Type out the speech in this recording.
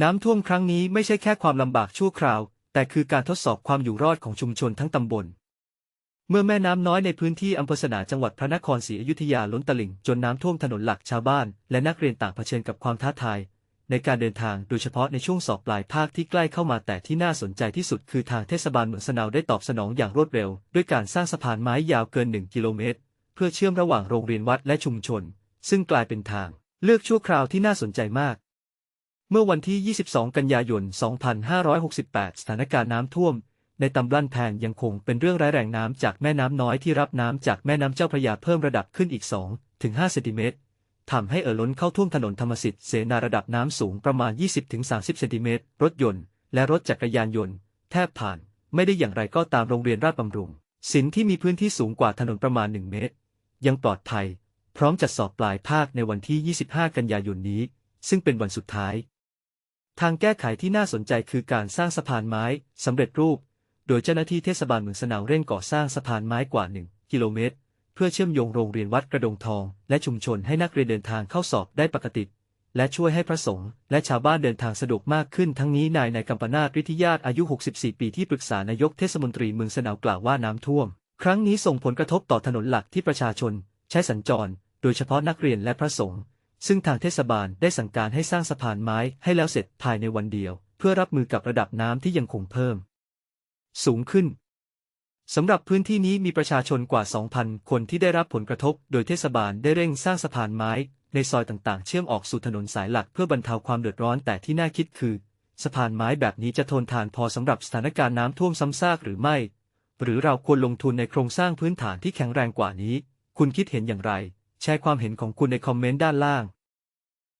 น้ำท่วมครั้งนี้ไม่ใช่แค่ความลำบากชั่วคราว แต่คือการทดสอบความอยู่รอดของชุมชนทั้งตำบล เมื่อแม่น้ำน้อยในพื้นที่อำเภอสนาจังหวัดพระนครศรีอยุธยาล้นตลิ่งจนน้ำท่วมถนนหลักชาวบ้าน และนักเรียนต่างเผชิญกับความท้าทาย ในการเดินทางโดยเฉพาะในช่วงสอบปลายภาคที่ใกล้เข้ามาแต่ที่น่าสนใจที่สุดคือทางเทศบาลเมืองสนาวได้ตอบสนองอย่างรวดเร็ว ด้วยการสร้างสะพานไม้ยาวเกิน 1 กิโลเมตร เพื่อเชื่อมระหว่างโรงเรียนวัดและชุมชน ซึ่งกลายเป็นทาง เลือกชั่วคราวที่น่าสนใจมาก เมื่อวันที่ 22 กันยายน 2568 สถานการณ์น้ำท่วม ในตำบลแพงยังคงเป็นเรื่องร้ายแรงน้ำจากแม่น้ำน้อยที่รับน้ำจากแม่น้ำเจ้าพระยาเพิ่มระดับขึ้นอีก2ถึง5เซนติเมตรทำให้เอ่อล้นเข้าท่วมถนนธรรมสิทธิ์เสนาระดับน้ำสูงประมาณ 20ถึง30 เซนติเมตร รถยนต์ และรถจักรยานยนต์ แทบผ่าน ไม่ได้อย่างไรก็ตามโรงเรียนราชบำรุงศิลป์ที่มีพื้นที่สูงกว่าถนนประมาณ 1 เมตร ยังปลอดภัย พร้อมจัดสอบปลายภาคในวันที่ 25 กันยายนนี้ ซึ่งเป็นวันสุดท้าย ทางแก้ไขที่น่าสนใจคือการสร้างสะพานไม้สำเร็จรูป โดยเจ้าหน้าที่เทศบาลเมืองสนาวเร่งก่อสร้างสะพานไม้กว่า 1 กิโลเมตร เพื่อเชื่อมโยงโรงเรียนวัดกระดงทอง และชุมชนให้นักเรียนเดินทางเข้าสอบได้ปกติ และช่วยให้พระสงฆ์และชาวบ้านเดินทางสะดวกมากขึ้นทั้งนี้นายนายกัมปนาตฤทธิญาตอายุ 64 ปีที่ปรึกษานายกเทศมนตรีเมืองสนาวกล่าวว่าน้ำท่วม ครั้งนี้ส่งผลกระทบต่อถนนหลักที่ประชาชน ใช้สัญจร โดยเฉพาะนักเรียนและพระสงฆ์ ซึ่งทางเทศบาลได้สั่งการให้สร้างสะพานไม้ให้แล้วเสร็จภายในวันเดียว เพื่อรับมือกับระดับน้ำที่ยังคงเพิ่ม สูงขึ้นสำหรับพื้นที่นี้มีประชาชนกว่า 2,000 คนที่ได้รับผลกระทบ โดยเทศบาลได้เร่งสร้างสะพานไม้ ในซอยต่างๆ เชื่อมออกสู่ถนนสายหลักเพื่อบรรเทาความเดือดร้อนแต่ที่น่าคิดคือ สะพานไม้แบบนี้จะทนทานพอสำหรับสถานการณ์น้ำท่วมซ้ำซากหรือไม่ หรือเราควรลงทุนในโครงสร้างพื้นฐานที่แข็งแรงกว่านี้ คุณคิดเห็นอย่างไร แชร์ความเห็นของคุณในคอมเมนต์ด้านล่าง